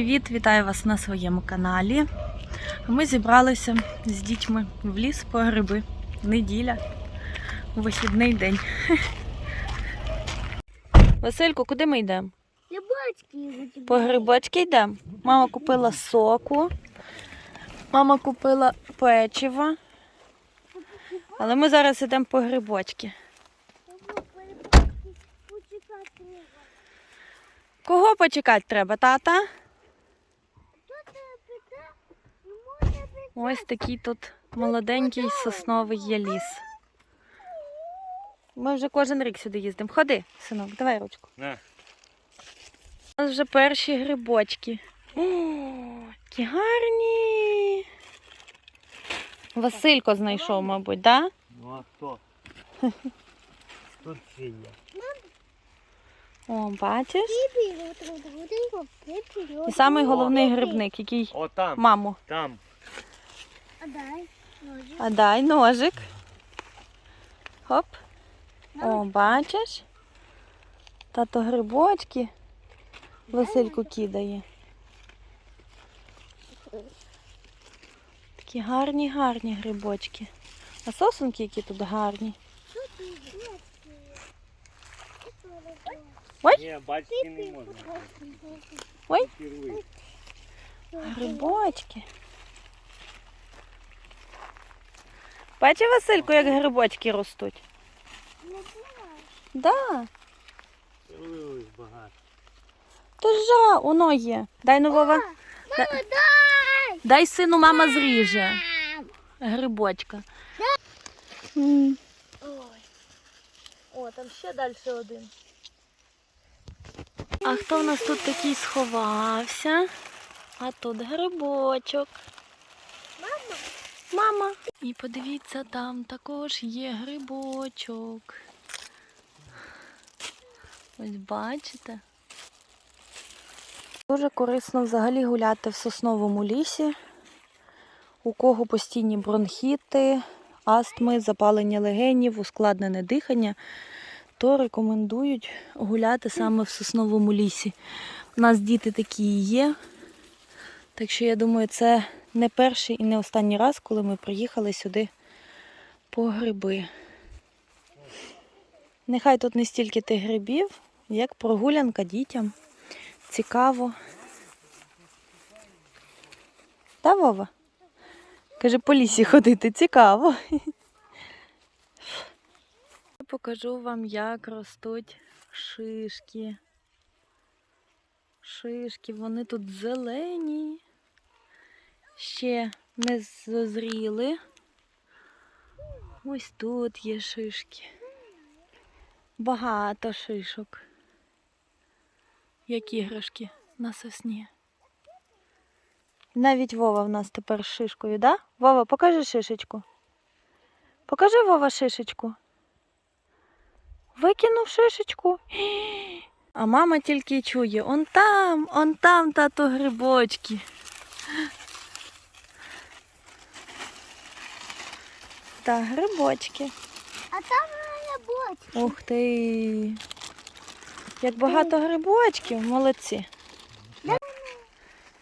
привіт-привіт! Вітаю вас на своєму каналі. Ми зібралися з дітьми в ліс по гриби. Неділя, вихідний день. Василько, куди ми йдемо? По грибочки йдемо. Мама купила соку. Мама купила печиво. Але ми зараз йдемо по грибочки. Кого почекати треба, тата? Ось такий тут молоденький сосновий є ліс. Ми вже кожен рік сюди їздимо. Ходи, синок, давай ручку. На. У нас вже перші грибочки. О, які гарні. Василько знайшов, мабуть, да? Ну а хто? Тут ще є. О, бачиш? І самий головний грибник, який О, там, маму. там. А дай ножик. А дай ножик. Хоп. О, бачиш? Тато грибочки. Васильку кидає. Такі гарні, гарні грибочки. А сосунки які тут гарні. Ні, бачити не можна. Ой. Грибочки. Бачиш, Васильку, як грибочки ростуть? Да. Керуй багато. То жа, воно є. Дай ну, Вова. Мама, дай! Дай сину, мама зріже. Грибочка. Ой. О, там ще далі один. А хто в нас тут такий сховався? А тут грибочок. Мама, Мама. І подивіться, там також є грибочок. Ось бачите. Дуже корисно взагалі гуляти в сосновому лісі. У кого постійні бронхіти, астми, запалення легенів, ускладнене дихання, то рекомендують гуляти саме в сосновому лісі. У нас діти такі і є. Так що я думаю, це не перший і не останній раз, коли ми приїхали сюди по гриби. Нехай тут не стільки тих грибів, як прогулянка дітям. Цікаво. Та, Вова? Каже, по лісі ходити цікаво. Покажу вам, як ростуть шишки. Шишки, вони тут зелені. Ще не зозріли. Ось тут є шишки. Багато шишок. Як іграшки на сосні. Навіть Вова в нас тепер з шишкою, да? Вова, покажи шишечку. Покажи Вова шишечку. Викинув шишечку. А мама тільки чує, он там, он там тато грибочки. Та грибочки. а там моя бочка. Ух ти. Як багато грибочків, молодці.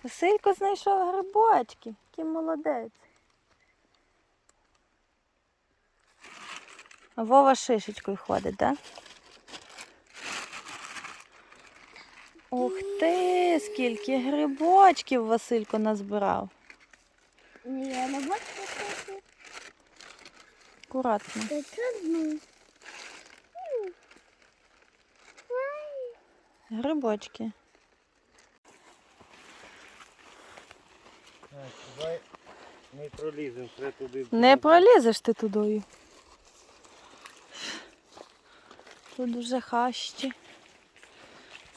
Василько знайшов грибочки. Який молодець. Вова шишечкою ходить, так? Да? Ух ти, скільки грибочків Василько назбирав. Ні, я не хочу. Акуратно. Це. Грибочки. Давай не проліземо, треба туди. Не пролізеш ти тудою. Тут вже хащі.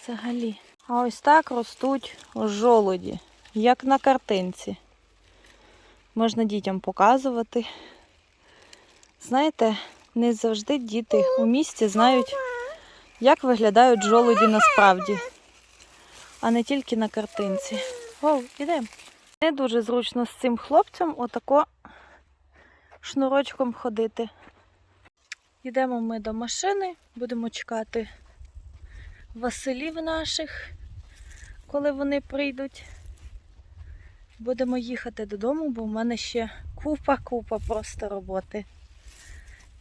Взагалі. А ось так ростуть жолуді, як на картинці. Можна дітям показувати. Знаєте, не завжди діти у місті знають, як виглядають жолуді насправді, а не тільки на картинці. О, ідемо. Не дуже зручно з цим хлопцем отако шнурочком ходити. Йдемо ми до машини, будемо чекати Василів наших. коли вони прийдуть. Будемо їхати додому, бо в мене ще купа-купа просто роботи.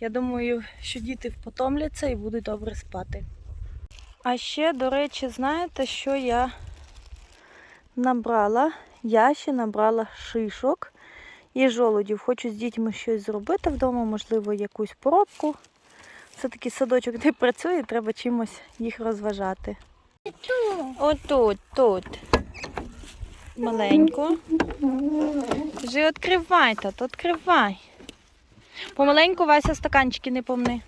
Я думаю, що діти впотомляться і будуть добре спати. А ще, до речі, знаєте, що я набрала? Я ще набрала шишок і жолудів. Хочу з дітьми щось зробити вдома, можливо, якусь поробку. Все-таки садочок не працює, треба чимось їх розважати. Отут, тут. Маленько. Вже відкривай, тато, відкривай. Помаленьку Вася стаканчики не помни.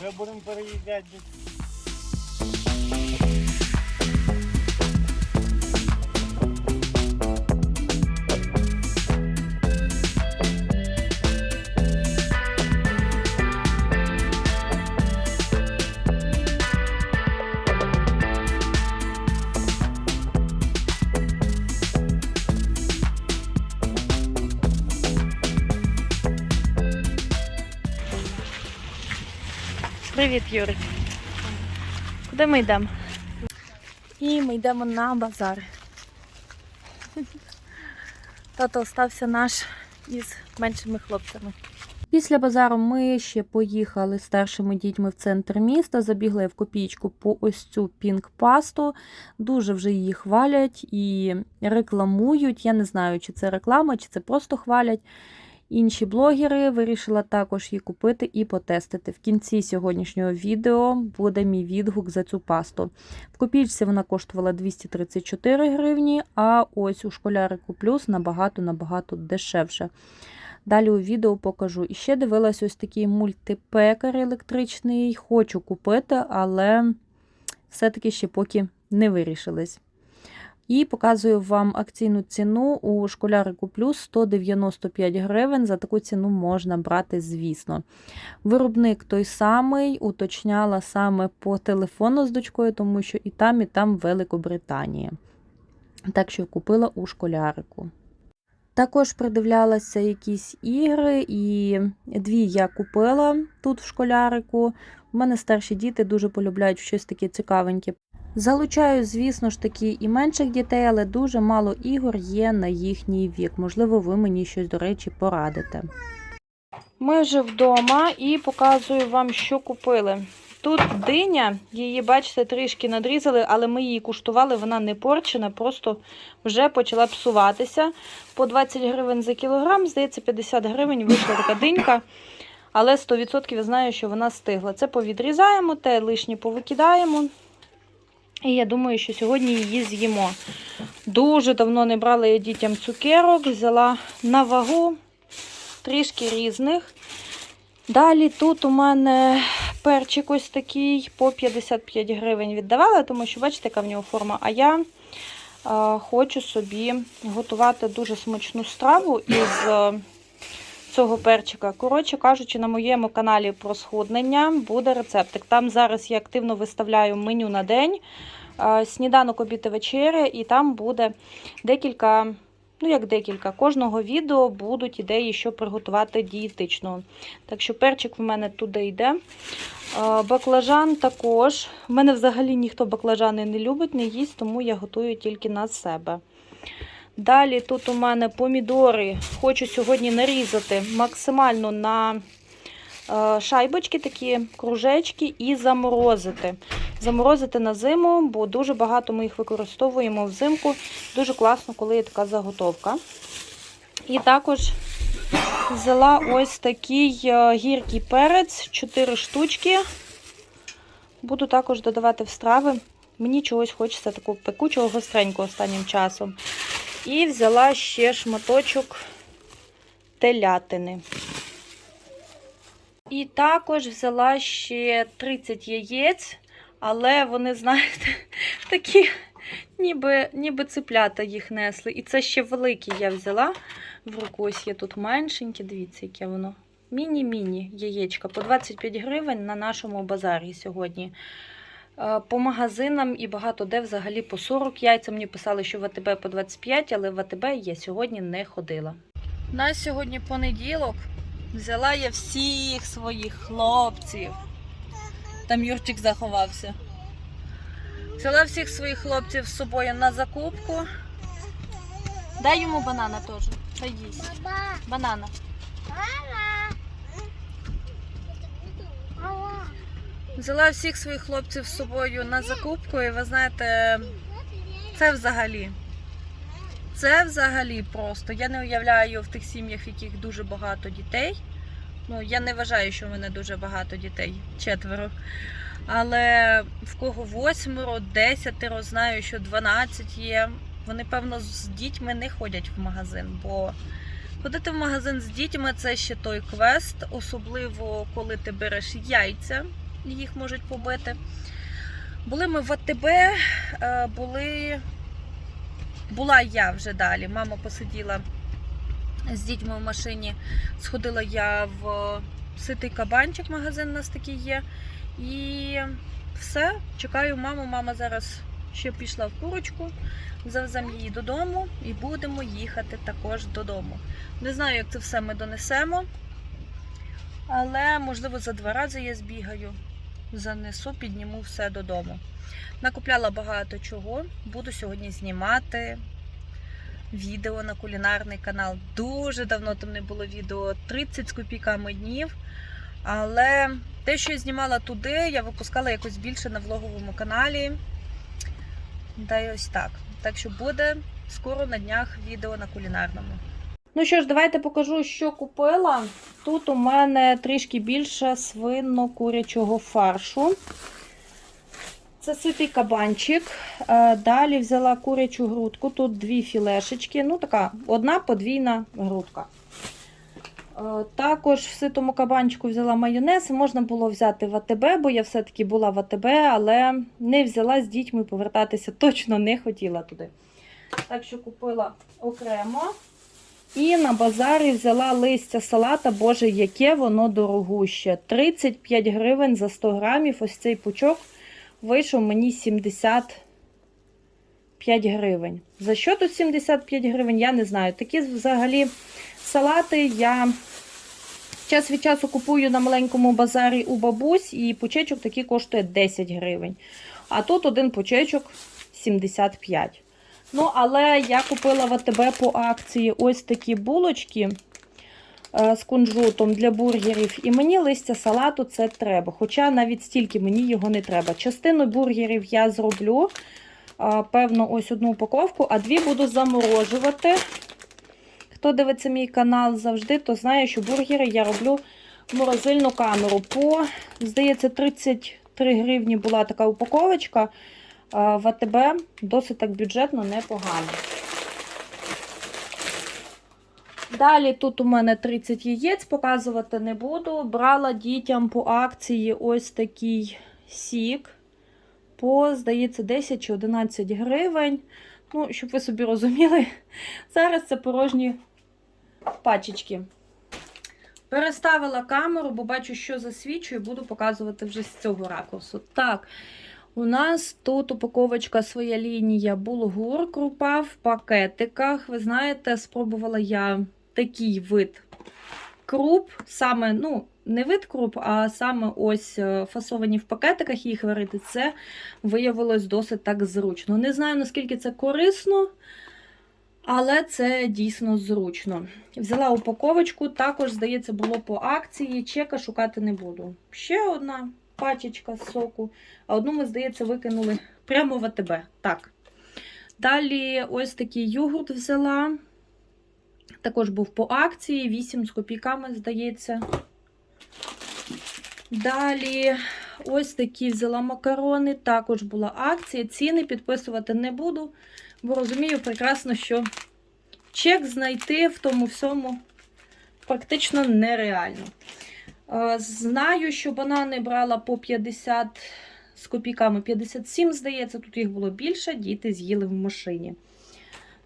Що, будемо переїжджати? Привіт, Юрик. Куди ми йдемо? І ми йдемо на базар. Тато остався наш із меншими хлопцями. Після базару ми ще поїхали з старшими дітьми в центр міста, забігли в копійку по ось цю пінк-пасту. Дуже вже її хвалять і рекламують. Я не знаю, чи це реклама, чи це просто хвалять. Інші блогери вирішила також її купити і потестити. В кінці сьогоднішнього відео буде мій відгук за цю пасту. В копійці вона коштувала 234 гривні, а ось у школярику плюс набагато-набагато дешевше. Далі у відео покажу. І ще дивилась ось такий мультипекар електричний. Хочу купити, але все-таки ще поки не вирішились. І показую вам акційну ціну у школярику плюс 195 гривень. За таку ціну можна брати, звісно. Виробник той самий, уточняла саме по телефону з дочкою, тому що і там, і там Великобританія. Так що купила у школярику. Також придивлялася якісь ігри, і дві я купила тут в школярику. У мене старші діти дуже полюбляють щось таке цікавеньке. Залучаю, звісно ж таки, і менших дітей, але дуже мало ігор є на їхній вік. Можливо, ви мені щось, до речі, порадите. Ми вже вдома і показую вам, що купили. Тут диня, її, бачите, трішки надрізали, але ми її куштували, вона не порчена, просто вже почала псуватися. По 20 гривень за кілограм, здається, 50 гривень вийшла така динька. Але 100% я знаю, що вона стигла. Це повідрізаємо, те лишнє повикидаємо. І я думаю, що сьогодні її з'їмо. Дуже давно не брала я дітям цукерок, взяла на вагу трішки різних. Далі тут у мене перчик ось такий по 55 гривень віддавала, тому що, бачите, яка в нього форма. А я е, хочу собі готувати дуже смачну страву із е, цього перчика. Коротше кажучи, на моєму каналі про схуднення буде рецептик. Там зараз я активно виставляю меню на день, сніданок, обід і вечеря, і там буде декілька. Ну, як декілька. Кожного відео будуть ідеї, що приготувати дієтично. Так що перчик в мене туди йде. Баклажан також. В мене взагалі ніхто баклажани не любить, не їсть, тому я готую тільки на себе. Далі тут у мене помідори. Хочу сьогодні нарізати максимально на е, шайбочки, такі кружечки, і заморозити. Заморозити на зиму, бо дуже багато ми їх використовуємо взимку. Дуже класно, коли є така заготовка. І також взяла ось такий е, гіркий перець, 4 штучки. Буду також додавати в страви. Мені чогось хочеться такого пекучого гостренького останнім часом. І взяла ще шматочок телятини. І також взяла ще 30 яєць, але вони, знаєте, такі, ніби, ніби цеплята їх несли. І це ще великі я взяла в руку. Ось є тут меншенькі, дивіться, яке воно. Міні-міні яєчка по 25 гривень на нашому базарі сьогодні. Е, По магазинам і багато де взагалі по 40 яйця. Мені писали, що в АТБ по 25, але в АТБ я сьогодні не ходила. У нас сьогодні понеділок. Взяла я всіх своїх хлопців. Там Юрчик заховався. Взяла всіх своїх хлопців з собою на закупку. Дай йому банана теж. Хай їсть. Баба. Банана. Взяла всіх своїх хлопців з собою на закупку, і ви знаєте, це взагалі. Це взагалі просто. Я не уявляю в тих сім'ях, в яких дуже багато дітей. Ну, я не вважаю, що в мене дуже багато дітей, четверо. Але в кого восьмеро, десятеро, знаю, що 12 є. Вони, певно, з дітьми не ходять в магазин, бо ходити в магазин з дітьми це ще той квест, особливо коли ти береш яйця, їх можуть побити. Були ми в АТБ, е, були. Була я вже далі. Мама посиділа з дітьми в машині. Сходила я в ситий кабанчик, магазин у нас такий є. І все, чекаю маму. Мама зараз ще пішла в курочку, завеземо її додому і будемо їхати також додому. Не знаю, як це все ми донесемо, але можливо за два рази я збігаю, занесу, підніму все додому. Накупляла багато чого. Буду сьогодні знімати відео на кулінарний канал. Дуже давно там не було відео, 30 з копійками днів. Але те, що я знімала туди, я випускала якось більше на влоговому каналі. Та й ось так. Так що буде скоро на днях відео на кулінарному. Ну що ж, давайте покажу, що купила. Тут у мене трішки більше свинно-курячого фаршу. Це ситий кабанчик. Е, Далі взяла курячу грудку. Тут дві філешечки. Ну, така одна подвійна грудка. Е, Також в ситому кабанчику взяла майонез. Можна було взяти в АТБ, бо я все-таки була в АТБ, але не взяла з дітьми повертатися, точно не хотіла туди. Так що купила окремо. І на базарі взяла листя салата, боже, яке воно дорогуще. 35 гривень за 100 грамів. Ось цей пучок вийшов мені 75 гривень. За що тут 75 гривень, я не знаю. Такі взагалі салати я час від часу купую на маленькому базарі у бабусь, і пучечок такий коштує 10 гривень. А тут один пучечок 75. Ну, але я купила в по акції ось такі булочки е, з кунжутом для бургерів. І мені листя салату це треба. Хоча навіть стільки мені його не треба. Частину бургерів я зроблю, е, певно, ось одну упаковку, а дві буду заморожувати. Хто дивиться мій канал завжди, то знає, що бургери я роблю в морозильну камеру. По, здається, 33 гривні була така упаковочка. А, В АТБ досить так бюджетно, непогано. Далі тут у мене 30 яєць, показувати не буду. Брала дітям по акції ось такий сік. По, здається, 10 чи 11 гривень. Ну, щоб ви собі розуміли, зараз це порожні пачечки. Переставила камеру, бо бачу, що засвічує, буду показувати вже з цього ракурсу. Так, у нас тут упаковочка своя лінія булгур, крупа в пакетиках. Ви знаєте, спробувала я такий вид круп, саме, ну, не вид круп, а саме ось е, фасовані в пакетиках їх варити. Це виявилось досить так зручно. Не знаю, наскільки це корисно. Але це дійсно зручно. Взяла упаковочку, також, здається, було по акції. Чека шукати не буду. Ще одна пачечка з соку, а одну ми, здається, викинули прямо в АТБ. Так. Далі ось такий йогурт взяла. Також був по акції, 8 з копійками, здається. Далі ось такі взяла макарони, також була акція. Ціни підписувати не буду, бо розумію прекрасно, що чек знайти в тому всьому практично нереально. Е, Знаю, що банани брала по 50 з копійками 57, здається, тут їх було більше, діти з'їли в машині.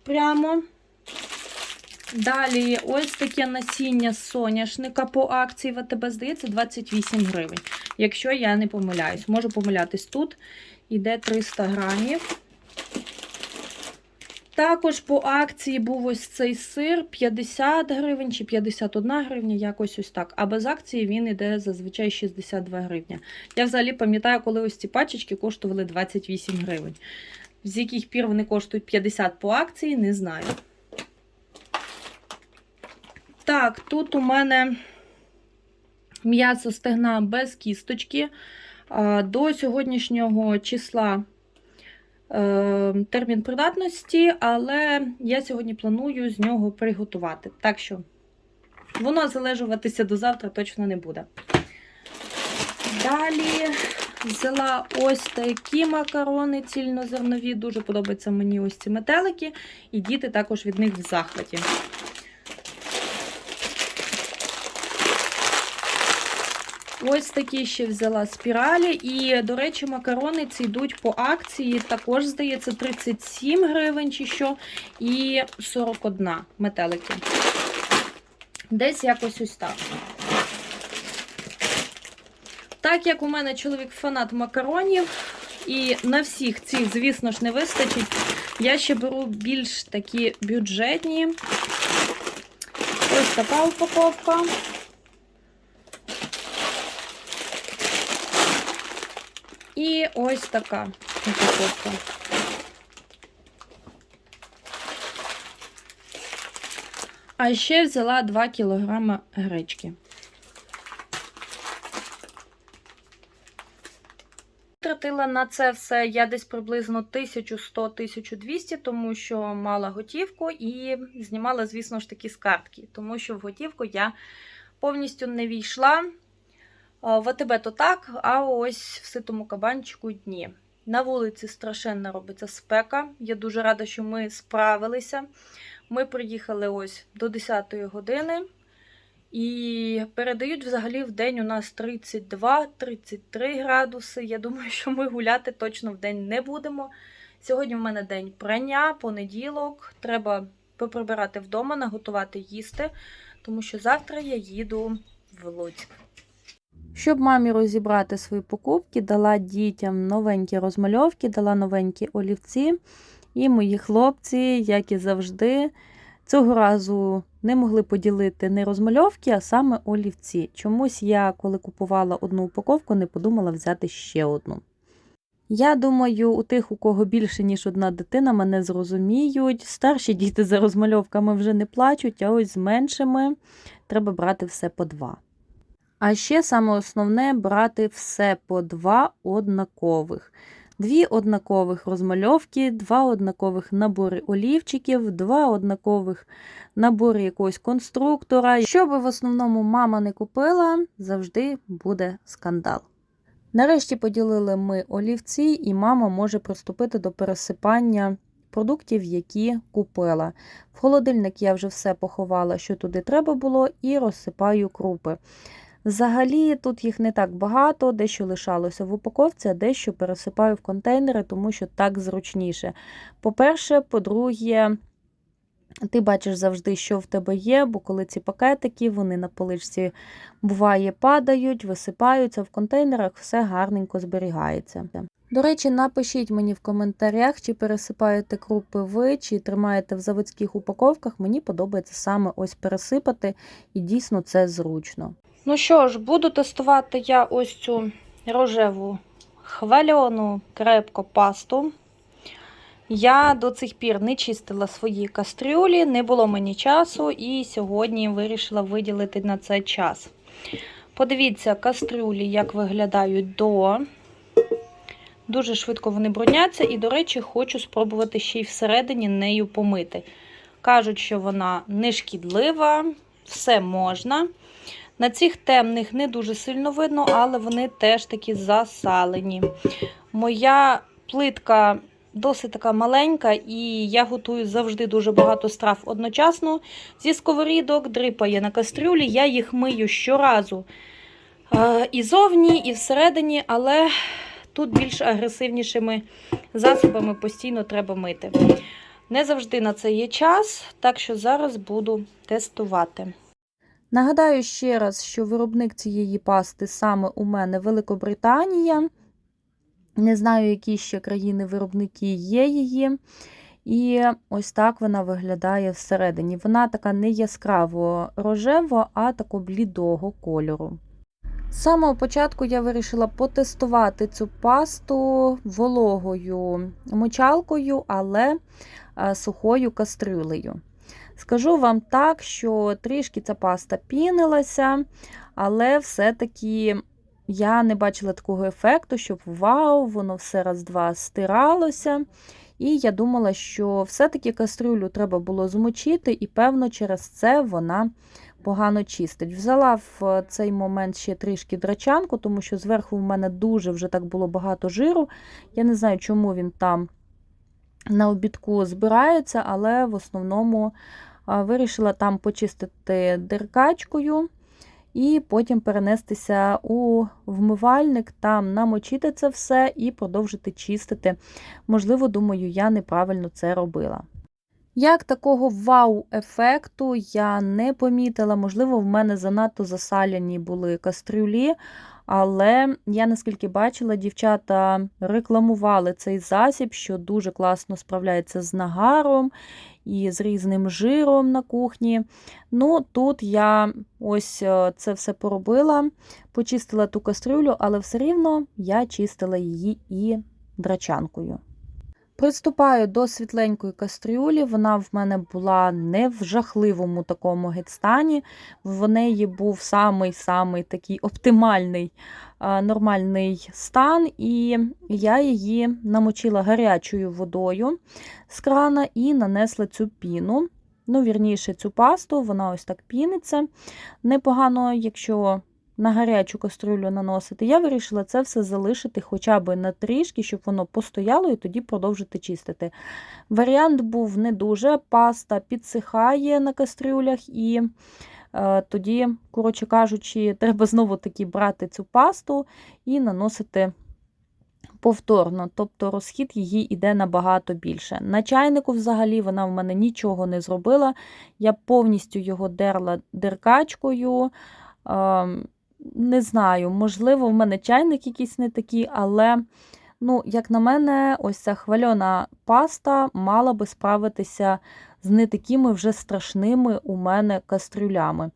Прямо. Далі ось таке насіння соняшника по акції в АТБ, здається, 28 гривень. Якщо я не помиляюсь, можу помилятись тут. Іде 300 грамів. Також по акції був ось цей сир 50 гривень чи 51 гривня, якось ось так. А без акції він іде зазвичай 62 гривня. Я взагалі пам'ятаю, коли ось ці пачечки коштували 28 гривень. З яких пір вони коштують 50 по акції, не знаю. Так, тут у мене м'ясо стегна без кісточки. До сьогоднішнього числа термін придатності, але я сьогодні планую з нього приготувати. Так що воно залежуватися до завтра точно не буде. Далі взяла ось такі макарони цільнозернові. Дуже подобаються мені ось ці метелики, і діти також від них в захваті. Ось такі ще взяла спіралі. І, до речі, макарони ці йдуть по акції. Також, здається, 37 гривень чи що, і 41 метелики. Десь якось ось так. Так як у мене чоловік фанат макаронів, і на всіх цих, звісно ж, не вистачить, я ще беру більш такі бюджетні. Ось така упаковка. І ось така упаковка. А ще взяла 2 кг гречки. Тратила на це все я десь приблизно 1100-1200, тому що мала готівку і знімала, звісно ж таки, з картки, тому що в готівку я повністю не війшла. А, В АТБ то так, а ось в ситому кабанчику дні. На вулиці страшенно робиться спека. Я дуже рада, що ми справилися. Ми приїхали ось до 10 години. І передають взагалі в день у нас 32-33 градуси. Я думаю, що ми гуляти точно в день не будемо. Сьогодні в мене день прання, понеділок. Треба поприбирати вдома, наготувати їсти, тому що завтра я їду в Луцьк. Щоб мамі розібрати свої покупки, дала дітям новенькі розмальовки, дала новенькі олівці. І мої хлопці, як і завжди, цього разу не могли поділити не розмальовки, а саме олівці. Чомусь я, коли купувала одну упаковку, не подумала взяти ще одну. Я думаю, у тих, у кого більше, ніж одна дитина, мене зрозуміють. Старші діти за розмальовками вже не плачуть, а ось з меншими треба брати все по два. А ще саме основне брати все по два однакових. Дві однакових розмальовки, два однакових набори олівчиків, два однакових набори якогось конструктора. Що би в основному мама не купила, завжди буде скандал. Нарешті поділили ми олівці, і мама може приступити до пересипання продуктів, які купила. В холодильник я вже все поховала, що туди треба було, і розсипаю крупи. Взагалі, тут їх не так багато, дещо лишалося в упаковці, а дещо пересипаю в контейнери, тому що так зручніше. По-перше, по-друге, ти бачиш завжди, що в тебе є, бо коли ці пакетики, вони на поличці буває падають, висипаються в контейнерах, все гарненько зберігається. До речі, напишіть мені в коментарях, чи пересипаєте крупи ви, чи тримаєте в заводських упаковках. Мені подобається саме ось пересипати, і дійсно це зручно. Ну що ж, буду тестувати я ось цю рожеву хвальону крепко пасту. Я до цих пір не чистила свої кастрюлі, не було мені часу, і сьогодні вирішила виділити на це час. Подивіться, кастрюлі, як виглядають до. Дуже швидко вони броняться, і, до речі, хочу спробувати ще й всередині нею помити. Кажуть, що вона не шкідлива, все можна. На цих темних не дуже сильно видно, але вони теж такі засалені. Моя плитка досить така маленька, і я готую завжди дуже багато страв одночасно. Зі сковорідок дрипає на кастрюлі, я їх мию щоразу і зовні, і всередині, але тут більш агресивнішими засобами постійно треба мити. Не завжди на це є час, так що зараз буду тестувати. Нагадаю ще раз, що виробник цієї пасти саме у мене Великобританія. Не знаю, які ще країни-виробники є її. І ось так вона виглядає всередині. Вона така не яскраво рожева, а такого блідого кольору. З самого початку я вирішила потестувати цю пасту вологою мочалкою, але е, сухою кастрюлею. Скажу вам так, що трішки ця паста пінилася, але все-таки я не бачила такого ефекту, щоб вау, воно все раз-два стиралося. І я думала, що все-таки кастрюлю треба було змочити, і, певно, через це вона погано чистить. Взяла в цей момент ще трішки драчанку, тому що зверху в мене дуже вже так було багато жиру. Я не знаю, чому він там на обідку збирається, але в основному вирішила там почистити деркачкою. І потім перенестися у вмивальник, там намочити це все і продовжити чистити. Можливо, думаю, я неправильно це робила. Як такого вау-ефекту я не помітила, можливо, в мене занадто засаляні були кастрюлі, але я наскільки бачила, дівчата рекламували цей засіб, що дуже класно справляється з нагаром і з різним жиром на кухні. Ну, тут я ось е, це все поробила, почистила ту кастрюлю, але все рівно я чистила її і драчанкою. Приступаю до світленької кастрюлі. Вона в мене була не в жахливому такому гетстані. В неї був самий-самий такий оптимальний нормальний стан, і я її намочила гарячою водою з крана і нанесла цю піну. Ну, вірніше, цю пасту, вона ось так піниться. Непогано, якщо на гарячу кастрюлю наносити. Я вирішила це все залишити хоча б на трішки, щоб воно постояло і тоді продовжити чистити. Варіант був не дуже, паста підсихає на кастрюлях, і е, тоді, коротше кажучи, треба знову таки брати цю пасту і наносити. Повторно, тобто розхід її йде набагато більше. На чайнику, взагалі, вона в мене нічого не зробила. Я повністю його дерла деркачкою. Не знаю, можливо, в мене чайник якийсь не такий, але, ну, як на мене, ось ця хвальона паста мала би справитися з не такими вже страшними у мене кастрюлями.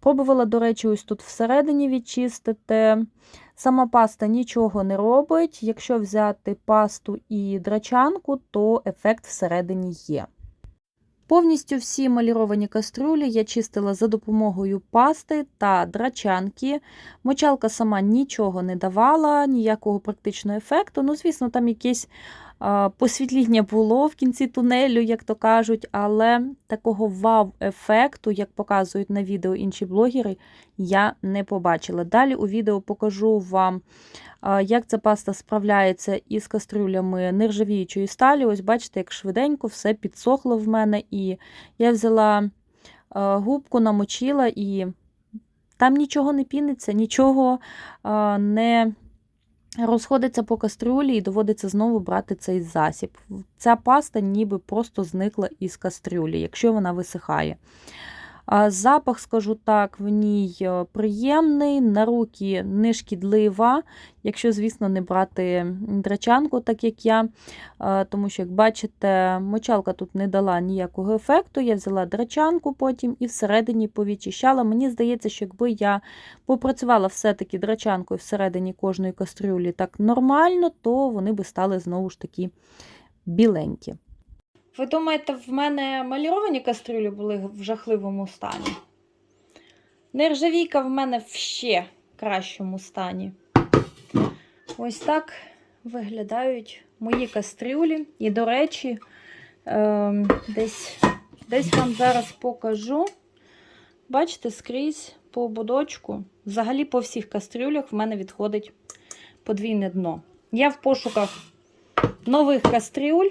Пробувала, до речі, ось тут всередині відчистити. Сама паста нічого не робить. Якщо взяти пасту і драчанку, то ефект всередині є. Повністю всі маліровані кастрюлі я чистила за допомогою пасти та драчанки. Мочалка сама нічого не давала, ніякого практичного ефекту. Ну, звісно, там якесь а, посвітління було в кінці тунелю, як то кажуть, але такого вау-ефекту, як показують на відео інші блогери, я не побачила. Далі у відео покажу вам, як ця паста справляється із кастрюлями нержавіючої сталі. Ось бачите, як швиденько все підсохло в мене. І я взяла губку, намочила, і там нічого не піниться, нічого не розходиться по кастрюлі, і доводиться знову брати цей засіб. Ця паста ніби просто зникла із кастрюлі, якщо вона висихає. Запах, скажу так, в ній е, приємний, на руки не шкідлива, якщо, звісно, не брати драчанку, так як я. Е, Тому що, як бачите, мочалка тут не дала ніякого ефекту. Я взяла драчанку потім і всередині повідчищала. Мені здається, що якби я попрацювала все-таки драчанкою всередині кожної кастрюлі так нормально, то вони би стали знову ж таки біленькі. Ви думаєте, в мене маліровані кастрюлі були в жахливому стані? Нержавійка в мене в ще кращому стані. Ось так виглядають мої кастрюлі. І, до речі, ем, десь, десь вам зараз покажу. Бачите, скрізь по ободочку, взагалі по всіх кастрюлях в мене відходить подвійне дно. Я в пошуках нових кастрюль.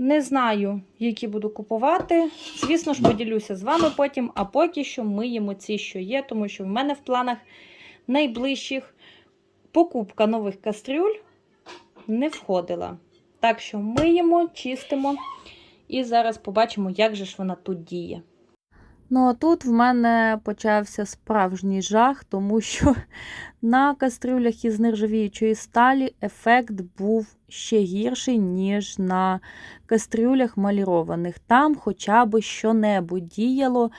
Не знаю, які буду купувати. Звісно ж, поділюся з вами потім, а поки що миємо ці, що є, тому що в мене в планах найближчих покупка нових кастрюль не входила. Так що миємо, чистимо і зараз побачимо, як же ж вона тут діє. Ну а тут в мене почався справжній жах, тому що на кастрюлях із нержавіючої сталі ефект був ще гірший, ніж на кастрюлях малірованих. Там хоча б що-небудь діяло.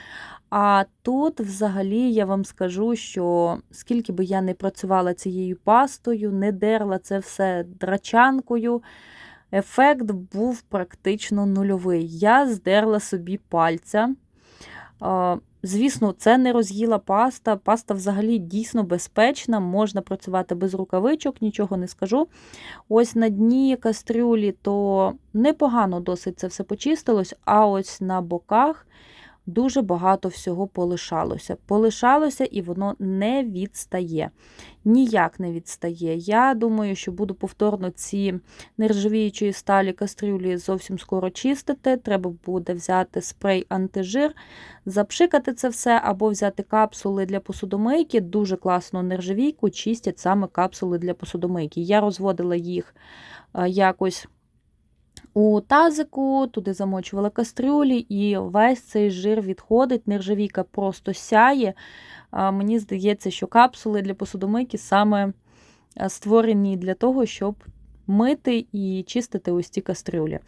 А тут, взагалі, я вам скажу, що скільки би я не працювала цією пастою, не дерла це все драчанкою, ефект був практично нульовий. Я здерла собі пальця. Звісно, це не роз'їла паста. Паста взагалі дійсно безпечна, можна працювати без рукавичок, нічого не скажу. Ось на дні кастрюлі то непогано досить це все почистилось, а ось на боках дуже багато всього полишалося. Полишалося і воно не відстає. Ніяк не відстає. Я думаю, що буду повторно ці нержавіючої сталі кастрюлі зовсім скоро чистити. Треба буде взяти спрей антижир, запшикати це все, або взяти капсули для посудомийки. Дуже класно нержавійку чистять саме капсули для посудомийки. Я розводила їх е, якось у тазику, туди замочувала кастрюлі, і весь цей жир відходить. Нержавійка просто сяє. Мені здається, що капсули для посудомийки саме створені для того, щоб мити і чистити ось ці кастрюлі.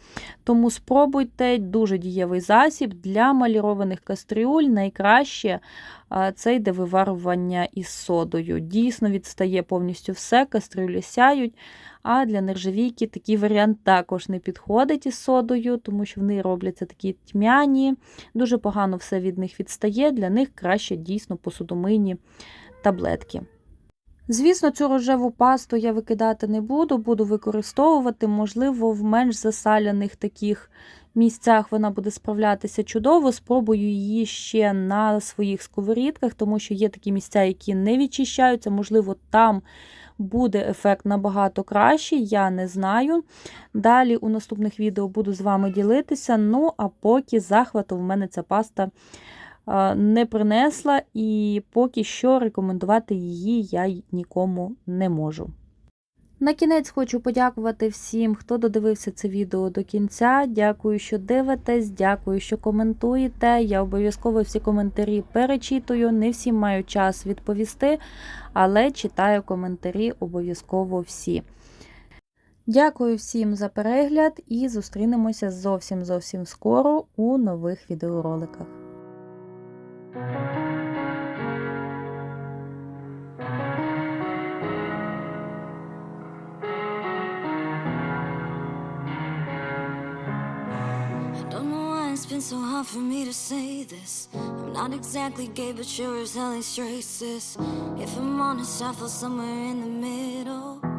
Тому спробуйте дуже дієвий засіб для малірованих кастрюль. Найкраще це йде виварування із содою. Дійсно відстає повністю все, кастрюлі сяють. А для нержавійки такий варіант також не підходить із содою, тому що вони робляться такі тьмяні, дуже погано все від них відстає. Для них краще дійсно посудомийні таблетки. Звісно, цю рожеву пасту я викидати не буду, буду використовувати, можливо, в менш засаляних таких місцях вона буде справлятися чудово. Спробую її ще на своїх сковорідках, тому що є такі місця, які не відчищаються, можливо, там буде ефект набагато кращий, я не знаю. Далі у наступних відео буду з вами ділитися. Ну, а поки захвату в мене ця паста не принесла, і поки що рекомендувати її я нікому не можу. На кінець хочу подякувати всім, хто додивився це відео до кінця. Дякую, що дивитесь, дякую, що коментуєте. Я обов'язково всі коментарі перечитую. Не всі маю час відповісти, але читаю коментарі обов'язково всі. Дякую всім за перегляд і зустрінемося зовсім зовсім скоро у нових відеороликах. So hard for me to say this. I'm not exactly gay, but sure as hell ain't straight, sis. If I'm honest, I feel somewhere in the middle.